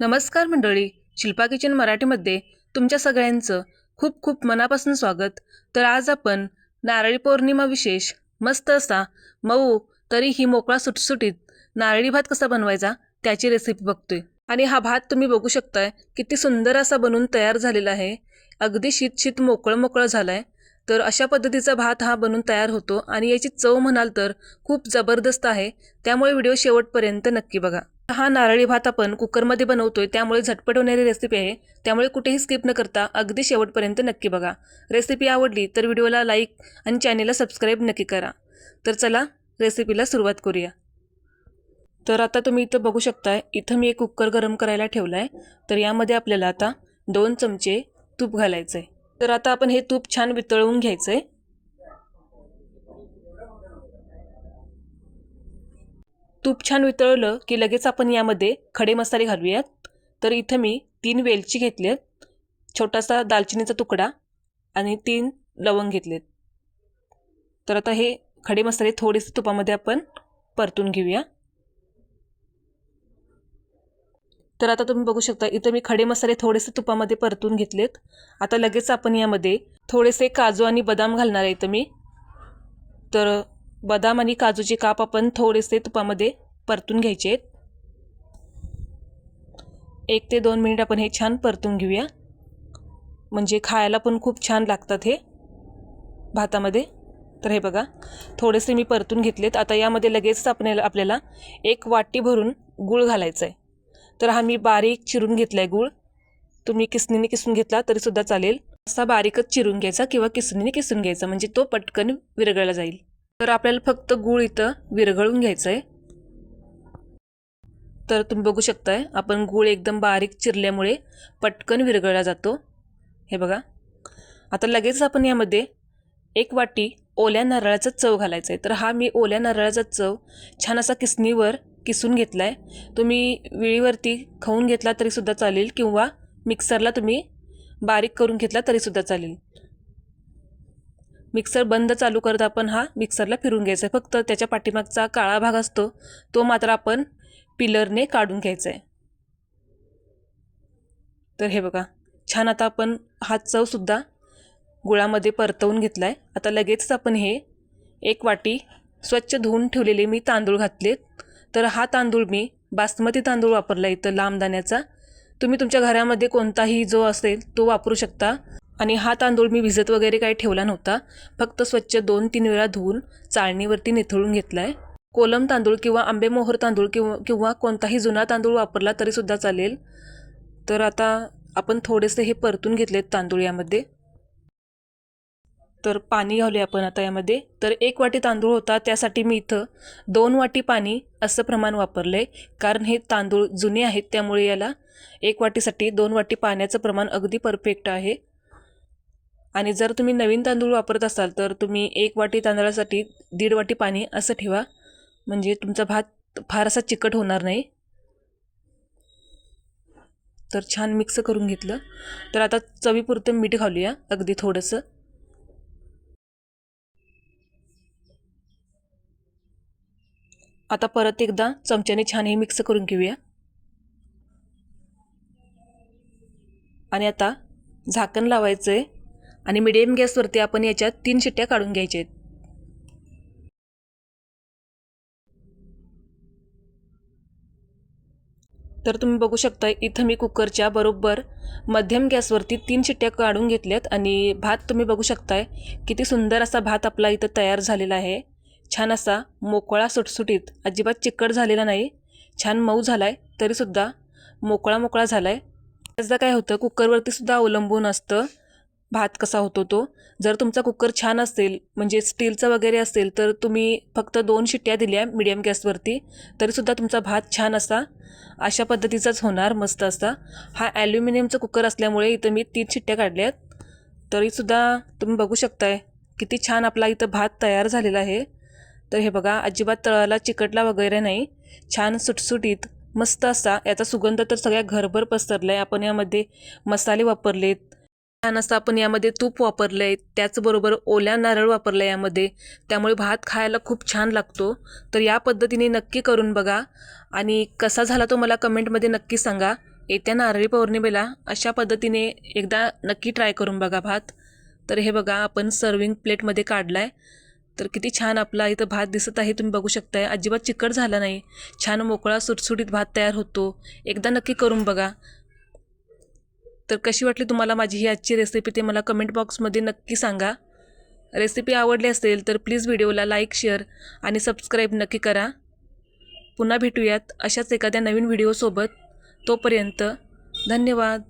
नमस्कार मंडळी शिल्पा किचन मराठीमध्ये तुमच्या सगळ्यांचं खूप खूप मनापासून स्वागत. तर आज आपण नारळी पौर्णिमा विशेष मस्त असा मऊ तरीही मोकळा सुटसुटीत नारळी भात कसा बनवायचा त्याची रेसिपी बघतोय. आणि हा भात तुम्ही बघू शकताय किती सुंदर असा बनून तयार झालेला आहे. अगदी शीत शीत मोकळं मोकळं झालं आहे तर अशा पद्धतीचा भात हा बनून तयार होतो आणि याची चव म्हणाल तर खूप जबरदस्त आहे. त्यामुळे व्हिडिओ शेवटपर्यंत नक्की बघा. हा नारळी भात आपण कुकरमध्ये बनवतोय त्यामुळे झटपट होणारी रेसिपी आहे. त्यामुळे कुठेही स्किप न करता अगदी शेवटपर्यंत नक्की बघा. रेसिपी आवडली तर व्हिडिओला लाईक आणि चॅनेलला सबस्क्राईब नक्की करा. तर चला रेसिपीला सुरुवात करूया. तर आता तुम्ही इथं बघू शकताय इथं मी एक कुकर गरम करायला ठेवला आहे तर यामध्ये आपल्याला आता दोन चमचे तूप घालायचं आहे तर आता आपण हे तूप छान वितळवून घ्यायचं आहे तूप छान वितळलं की लगेच आपण यामध्ये खडे मसाले घालूयात. तर इथं मी तीन वेलची घेतली आहेत छोटासा दालचिनीचा तुकडा आणि तीन लवंग घेतलेत. तर आता हे खडे मसाले थोडेसे तुपामध्ये आपण परतून घेऊया. तर आता तुम्ही बघू शकता इथं मी खडे मसाले थोडेसे तुपामध्ये परतून घेतलेत. आता लगेच आपण यामध्ये थोडेसे काजू आणि बदाम घालणार आहे इथं मी. तर बदाम आणि काजूचे काप आपण थोडेसे तुपामध्ये परतून घ्यायचे आहेत. एक ते दोन मिनिट आपण हे छान परतून घेऊया. म्हणजे खायला पण खूप छान लागतात हे भातामध्ये. तर हे बघा थोडेसे मी परतून घेतलेत. आता यामध्ये लगेच आपल्याला आपल्याला एक वाटी भरून गूळ घालायचा आहे तर हा मी बारीक चिरून घेतला आहे गूळ. तुम्ही किसणीने किसून घेतला तरीसुद्धा चालेल. असा बारीकच चिरून घ्यायचा किंवा किसणीने किसून घ्यायचा. म्हणजे तो पटकन विरघळला जाईल. तर आपल्याला फक्त गूळ इथं विरघळून घ्यायचं आहे तर तुम्ही बघू शकताय आपण गूळ एकदम बारीक चिरल्यामुळे पटकन विरघळला जातो. हे बघा. आता लगेच आपण यामध्ये एक वाटी ओल्या नारळाचा चव घालायचा आहे तर हा मी ओल्या नारळाचा चव छान असा किसणीवर किसून घेतला आहे तुम्ही विळीवरती खाऊन घेतला तरीसुद्धा चालेल किंवा मिक्सरला तुम्ही बारीक करून घेतला तरीसुद्धा चालेल. मिक्सर बंद चालू करत आपण हा मिक्सरला फिरून घ्यायचा आहे. फक्त त्याच्या पाठीमागचा काळा भाग असतो तो मात्र आपण पिलरने काढून घ्यायचा आहे. तर हे बघा छान आता आपण हा चवसुद्धा गुळामध्ये परतवून घेतला आहे आता लगेचच आपण हे एक वाटी स्वच्छ धुवून ठेवलेले मी तांदूळ घातलेत. तर हा तांदूळ मी बासमती तांदूळ वापरला इथं लांब दाण्याचा. तुम्ही तुमच्या घरामध्ये कोणताही जो असेल तो वापरू शकता. आणि हा तांदूळ मी भिजत वगैरे काही ठेवला नव्हता. फक्त स्वच्छ दोन तीन वेळा धुवून चाळणीवरती निथळून घेतला आहे कोलम तांदूळ किंवा आंबेमोहर तांदूळ किंवा किंवा कोणताही जुना तांदूळ वापरला तरीसुद्धा चालेल. तर आता आपण थोडेसे हे परतून घेतलेत तांदूळ यामध्ये. तर पाणी घालूया आपण आता यामध्ये. तर एक वाटी तांदूळ होता त्यासाठी मी इथं दोन वाटी पाणी असं प्रमाण वापरलं आहे कारण हे तांदूळ जुने आहेत त्यामुळे याला एक वाटीसाठी दोन वाटी पाण्याचं प्रमाण अगदी परफेक्ट आहे. आणि जर तुम्ही नवीन तांदूळ वापरत असाल तर तुम्ही एक वाटी तांदळासाठी दीड वाटी पाणी असं ठेवा. म्हणजे तुमचा भात फार असा चिकट होणार नाही. तर छान मिक्स करून घेतलं. तर आता चवीपुरतं मीठ घालूया अगदी थोडंसं. आता परत एकदा चमच्याने छान हे मिक्स करून घेऊया. आणि आता झाकण लावायचं आहे आणि मिडियम गॅसवरती आपण याच्यात तीन शिट्ट्या काढून घ्यायच्या आहेत तर तुम्ही बघू शकता इथं मी कुकरच्या बरोबर मध्यम गॅसवरती तीन शिट्ट्या काढून घेतल्यात आणि भात तुम्ही बघू शकताय किती सुंदर असा भात आपला इथं तयार झालेला आहे. छान असा मोकळा सुटसुटीत अजिबात चिकट झालेला नाही. छान मऊ झाला आहे तरीसुद्धा मोकळा मोकळा झाला आहे त्याचदा काय होतं कुकरवरतीसुद्धा अवलंबून असतं. भात कसा होतो तो? जर तुमचा कुकर छान असेल म्हणजे स्टीलचा वगैरे असेल तर तुम्ही फक्त दोन शिट्ट्या दिल्या मिडियम गॅसवरती तरीसुद्धा तुमचा भात छान असा अशा पद्धतीचाच होणार मस्त असा. हा ॲल्युमिनियमचा कुकर असल्यामुळे इथं मी तीन शिट्ट्या काढल्यात. तरीसुद्धा तुम्ही बघू शकताय किती छान आपला इथं भात तयार झालेला आहे. तर हे बघा अजिबात तळाला चिकटला वगैरे नाही. छान सुटसुटीत मस्त असा. याचा सुगंध तर सगळ्या घरभर पसरला आहे आपण यामध्ये मसाले वापरलेत छान असं आपण यामध्ये तूप वापरलं आहे त्याचबरोबर ओल्या नारळ वापरलं आहे यामध्ये. त्यामुळे भात खायला खूप छान लागतो. तर या पद्धतीने नक्की करून बघा. आणि कसा झाला तो मला कमेंटमध्ये नक्की सांगा. येत्या नारळी पौर्णिमेला अशा पद्धतीने एकदा नक्की ट्राय करून बघा भात. तर हे बघा आपण सर्विंग प्लेटमध्ये काढला आहे तर किती छान आपला इथं भात दिसत आहे तुम्ही बघू शकताय. अजिबात चिकट झाला नाही. छान मोकळा सुटसुटीत भात तयार होतो. एकदा नक्की करून बघा. तर कशी वाटली तुम्हाला माझी ही आजची रेसिपी ते मला कमेंट बॉक्समध्ये नक्की सांगा. रेसिपी आवडली असेल तर प्लीज व्हिडिओला लाईक शेअर आणि सबस्क्राईब नक्की करा. पुन्हा भेटूयात अशाच एखाद्या नवीन व्हिडिओसोबत तोपर्यंत धन्यवाद.